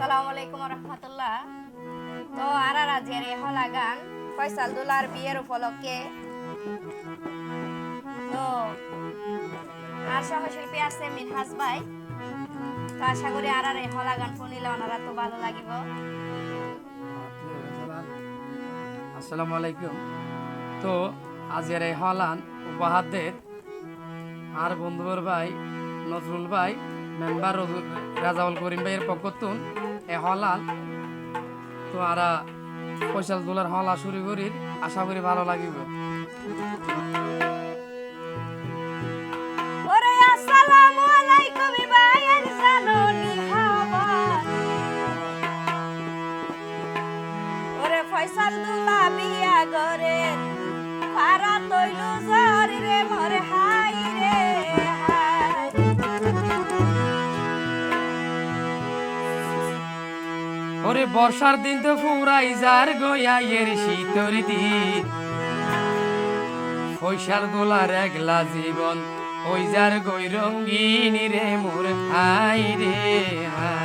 আসসালামু আলাইকুম রহমতুল্লাহ। তো আর রাজের হলা গান, ফয়সাল দুলার বিয়ের উপলক্ষে। তো আর সহশিল্পী আছে মিনহাজ ভাই। তো আশা করি আর আর হলা গান শুনিলে ওনারা তো ভালো লাগিব। আসসালামু আলাইকুম। তো আজকের এই হলান উপহারদের আর বন্ধুবর ভাই, নজরুল ভাই, মেম্বার রাজাউল করিম ভাইয়ের পক্ষতুন এ হলাল তো আরা পয়সা তোলার হলা শুরু করি আশা করি ভালো লাগিব। ওরে বর্ষার দিন তো ফুরাই যার গয়াইয়ের শীতর দিন। পয়সার দোলার একলা জীবন, ওই যার গই রঙ্গিনী রে মোর হাই রে হাই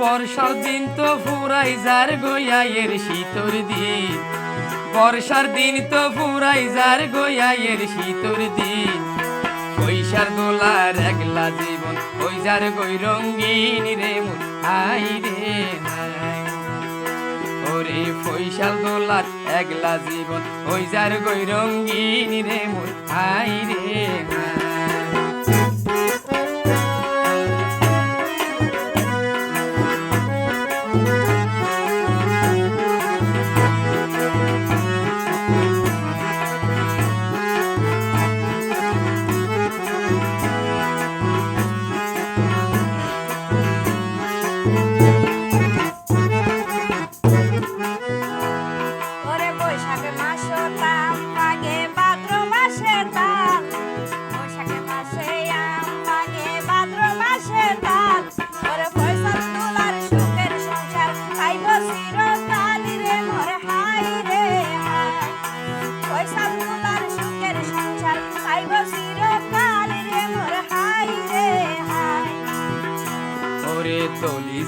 বর্ষার দিন তো ফুরাই যার গয়াইয়ের শীতর দিন। বর্ষার দিন তো ফুরাই যার গয়াইয়ের শীতর দিন। পয়সার দোলার একলা জীবন ওই যার গই রঙ্গিন রে হাই। রে ওরে পয়সার দোলার একলা জীবন ওই যার গই রঙ্গিন রে হাই রে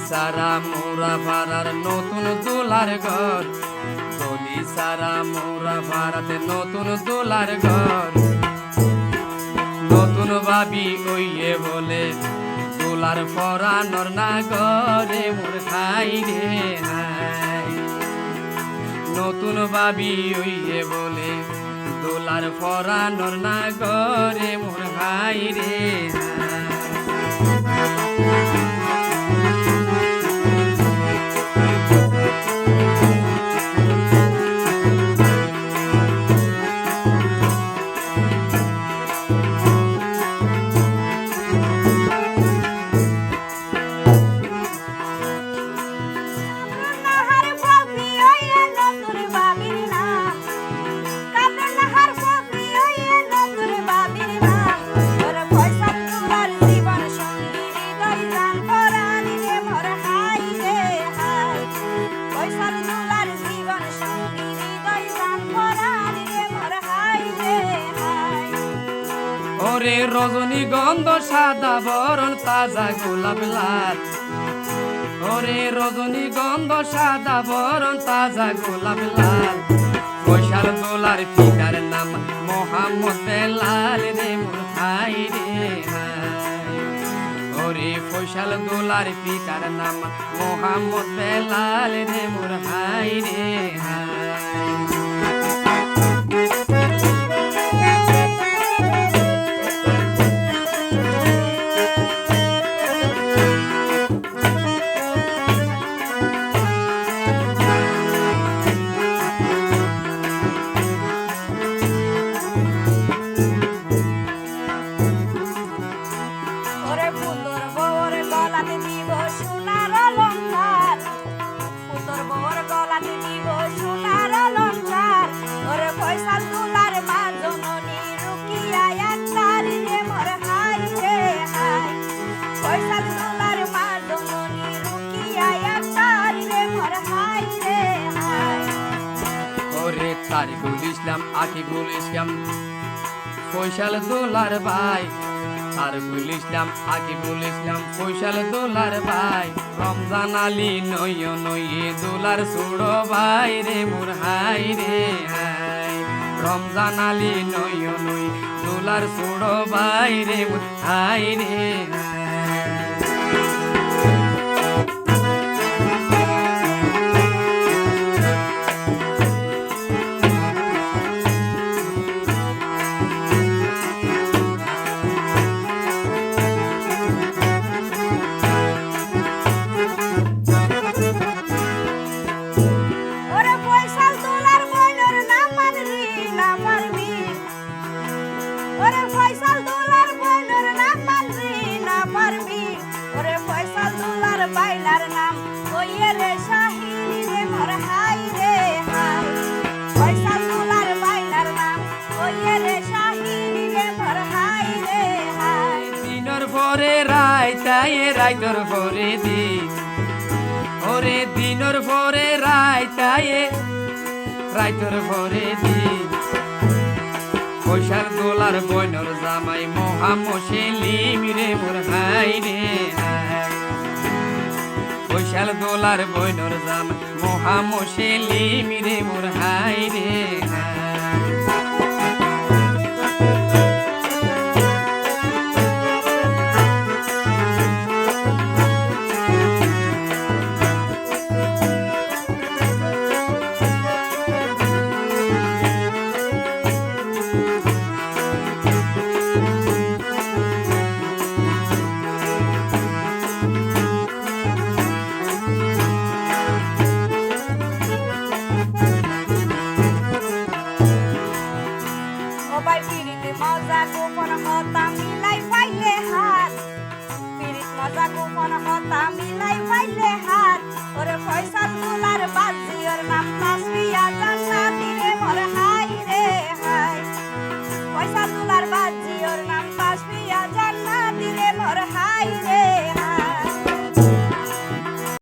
সারা মোরা ভাড়ার নতুন দোলার ঘর। তলি সারা মোরা ভাড়াতে নতুন দোলার ঘর। নতুন ভাবি ওইয়ে বলে, দোলার ফরানোর না ঘরে মোর খাই রে নতুন ভাবি ওইয়ে বলে, দোলার ফরানোর না ঘরে মোর খাই রে হাই নাহার ওরে রজনীগন্ধ সাদা বরণ তাজা গোলাপ লাল। ওরে রজনীগন্ধ সাদা বরণ তাজা গোলাপ লাল। পয়সার দোলার ফিকার নাম মোহাম্মদ বেলাল রে মোর ভাই রে ওরে পয়সাল দোলার ফিকার নাম মোহাম্মদ বেলাল রে মোর ভাই রে হাই তারিকুল ইসলাম আকিবুল ইসলাম ফৈসাল দোলার ভাই তারিকুল ইসলাম আকিবুল ইসলাম ফৈসাল দোলার ভাই, রমজান আলী নয় নয়ে দোলার সুড়ো ভাই রে, মোর হাই রে, হাই। রমজান আলী নয় নই দোলার সুড়ো ভাই রে, মোর হাই রে, হাই। রাইতাই রাইতর পরে দিন ওরে দিনর পরে রাইতাই রাইতর পরে দিন পয়সার দোলার বইনর জামাই মহা মুসলিম রে মোর হাই রে পয়সার দোলার বইনর জামাই মহা মুসলিম রে মোর হাই রে হাই গোপন হতা মিলাই পাইলে হাত ওরে ফয়সাল তোলার বাজিওর না